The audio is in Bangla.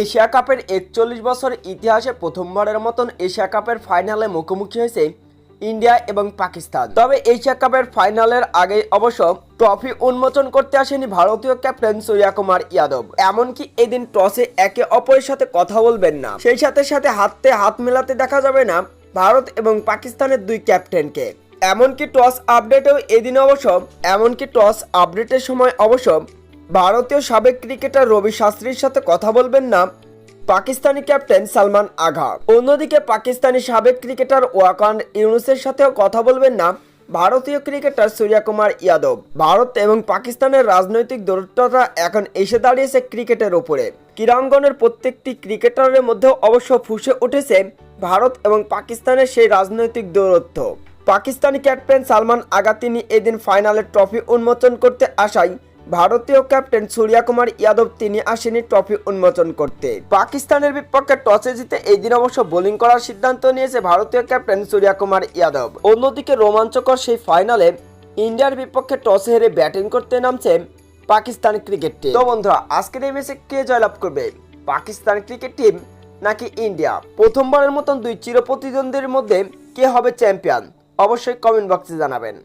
এশিয়া কাপের একচল্লিশ বছর ইতিহাসে প্রথমবারের মতন এশিয়া কাপের ফাইনালে মুখোমুখি হয়েছে ইন্ডিয়া এবং পাকিস্তান। তবে এশিয়া কাপের ফাইনালের আগে অবশ্য ট্রফি উন্মোচন করতে আসেনি ভারতীয় ক্যাপ্টেন সূর্যা কুমার ইয়াদব। এমনকি এদিন টসে একে অপরের সাথে কথা বলবেন না। সেই সাথে সাথে হাতে হাত মেলাতে দেখা যাবে না ভারত এবং পাকিস্তানের দুই ক্যাপ্টেনকে। এমনকি টস আপডেটেও এদিন অবশ্য, এমনকি টস আপডেটের সময় অবশ্য ভারতীয় সাবেক ক্রিকেটার রবি শাস্ত্রীর সাথে কথা বলবেন না পাকিস্তানি ক্যাপ্টেন সালমান আঘা। অন্যদিকে পাকিস্তানি সাবেক ক্রিকেটার ওয়াকান ইউনুসের সাথেও কথা বলবেন না ভারতীয় ক্রিকেটার সূর্যা কুমার যাদব ভারত এবং পাকিস্তানের রাজনৈতিক দূরত্বটা এখন এসে দাঁড়িয়েছে ক্রিকেটের ওপরে ক্রীড়াঙ্গনের প্রত্যেকটি ক্রিকেটারের মধ্যেও অবশ্য ফুসে উঠেছে ভারত এবং পাকিস্তানের সেই রাজনৈতিক দূরত্ব। পাকিস্তানি ক্যাপ্টেন সালমান আগা তিনি এদিন ফাইনালে ট্রফি উন্মোচন করতে আসায় ভারতীয় ক্যাপ্টেন সূর্যা কুমার যাদব তিনি আসেনি ট্রফি উন্মোচন করতে। পাকিস্তানের বিপক্ষে টসে জিতে এই দিন অবশ্য বোলিং করার সিদ্ধান্ত নিয়েছে ভারতীয় ক্যাপ্টেন সূর্যা কুমার যাদব অন্যদিকে রোমাঞ্চকর সেই ফাইনালে ইন্ডিয়ার বিপক্ষে টসে হেরে ব্যাটিং করতে নামছে পাকিস্তান ক্রিকেট টিম। তো বন্ধুরা, আজকের এই ম্যাচে কে জয়লাভ করবে? পাকিস্তান ক্রিকেট টিম নাকি ইন্ডিয়া? প্রথমবারের মতন দুই চিরপ্রতিদ্বন্দ্বীর মধ্যে কে হবে চ্যাম্পিয়ন? অবশ্যই কমেন্ট বক্সে জানাবেন।